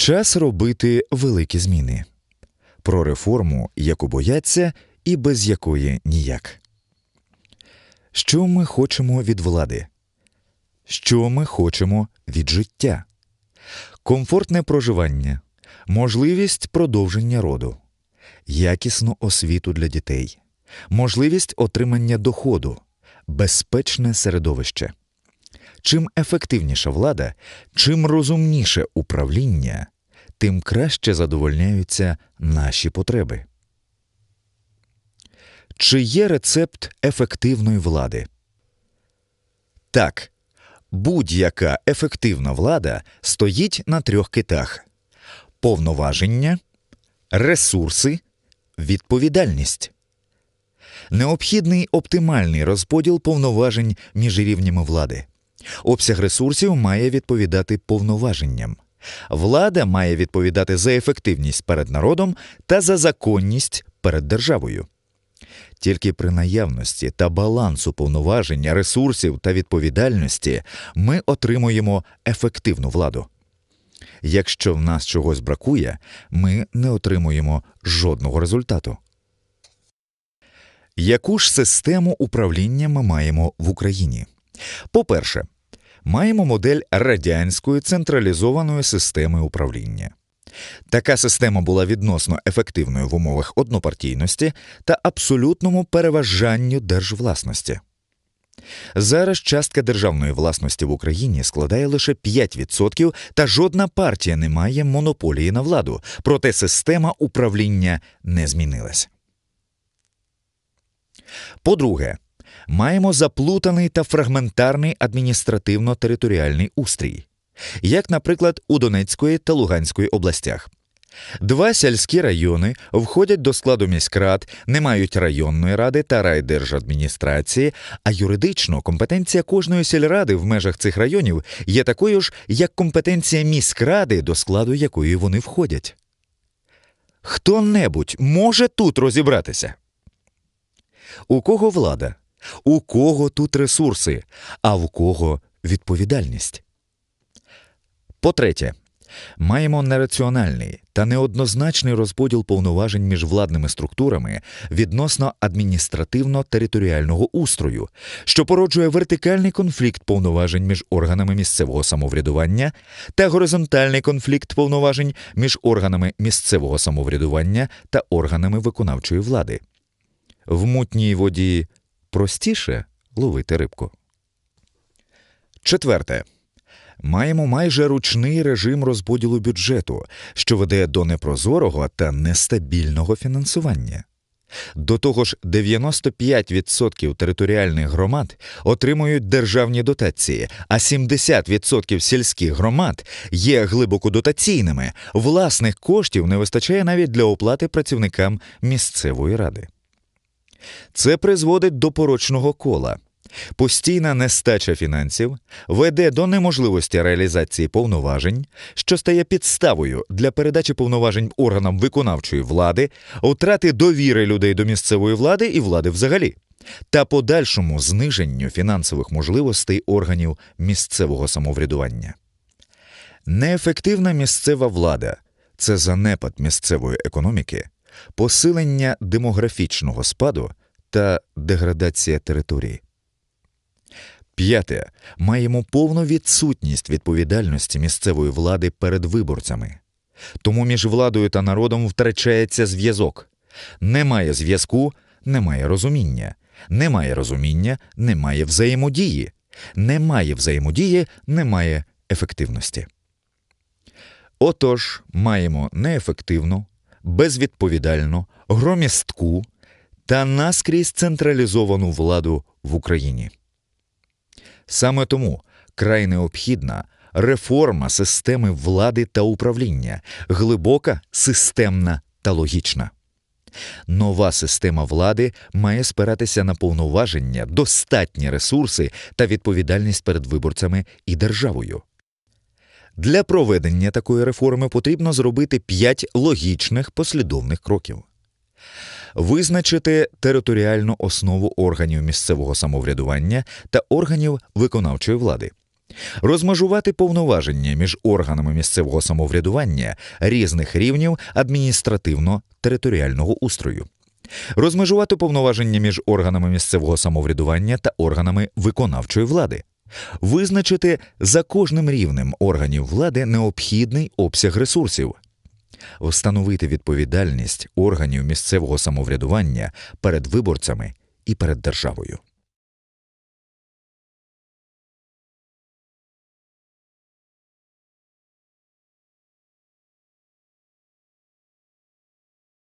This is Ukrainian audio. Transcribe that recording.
Час робити великі зміни про реформу, яку бояться, і без якої ніяк. Що ми хочемо від влади? Що ми хочемо від життя? Комфортне проживання, можливість продовження роду, якісну освіту для дітей, можливість отримання доходу, безпечне середовище. Чим ефективніша влада, чим розумніше управління, тим краще задовольняються наші потреби. Чи є рецепт ефективної влади? Так, будь-яка ефективна влада стоїть на трьох китах: повноваження, ресурси, відповідальність. Необхідний оптимальний розподіл повноважень між рівнями влади. Обсяг ресурсів має відповідати повноваженням. Влада має відповідати за ефективність перед народом та за законність перед державою. Тільки при наявності та балансу повноваження, ресурсів та відповідальності ми отримуємо ефективну владу. Якщо в нас чогось бракує, ми не отримуємо жодного результату. Яку ж систему управління ми маємо в Україні? По-перше, маємо модель радянської централізованої системи управління. Така система була відносно ефективною в умовах однопартійності та абсолютному переважанню держвласності. Зараз частка державної власності в Україні складає лише 5%, та жодна партія не має монополії на владу, проте система управління не змінилась. По-друге, маємо заплутаний та фрагментарний адміністративно-територіальний устрій, як, наприклад, у Донецької та Луганської областях. Два сільські райони входять до складу міськрад, не мають районної ради та райдержадміністрації, а юридично компетенція кожної сільради в межах цих районів є такою ж, як компетенція міськради, до складу якої вони входять. Хто небудь може тут розібратися? У кого влада? У кого тут ресурси, а в кого відповідальність? По-третє, маємо нераціональний та неоднозначний розподіл повноважень між владними структурами відносно адміністративно-територіального устрою, що породжує вертикальний конфлікт повноважень між органами місцевого самоврядування та горизонтальний конфлікт повноважень між органами місцевого самоврядування та органами виконавчої влади. В мутній воді простіше ловити рибку. Четверте. Маємо майже ручний режим розподілу бюджету, що веде до непрозорого та нестабільного фінансування. До того ж, 95% територіальних громад отримують державні дотації, а 70% сільських громад є глибоко дотаційними. Власних коштів не вистачає навіть для оплати працівникам місцевої ради. Це призводить до порочного кола. Постійна нестача фінансів веде до неможливості реалізації повноважень, що стає підставою для передачі повноважень органам виконавчої влади, втрати довіри людей до місцевої влади і влади взагалі, та подальшому зниженню фінансових можливостей органів місцевого самоврядування. Неефективна місцева влада це занепад місцевої економіки, посилення демографічного спаду та деградація території. П'яте. Маємо повну відсутність відповідальності місцевої влади перед виборцями. Тому між владою та народом втрачається зв'язок. Немає зв'язку, немає розуміння. Немає розуміння, немає взаємодії. Немає взаємодії, немає ефективності. Отож, маємо неефективну, безвідповідальну, громістку та наскрізь централізовану владу в Україні. Саме тому край необхідна реформа системи влади та управління, глибока, системна та логічна. Нова система влади має спиратися на повноваження, достатні ресурси та відповідальність перед виборцями і державою. Для проведення такої реформи потрібно зробити п'ять логічних послідовних кроків. Визначити територіальну основу органів місцевого самоврядування та органів виконавчої влади, розмежувати повноваження між органами місцевого самоврядування різних рівнів адміністративно-територіального устрою, розмежувати повноваження між органами місцевого самоврядування та органами виконавчої влади, визначити за кожним рівнем органів влади необхідний обсяг ресурсів, встановити відповідальність органів місцевого самоврядування перед виборцями і перед державою.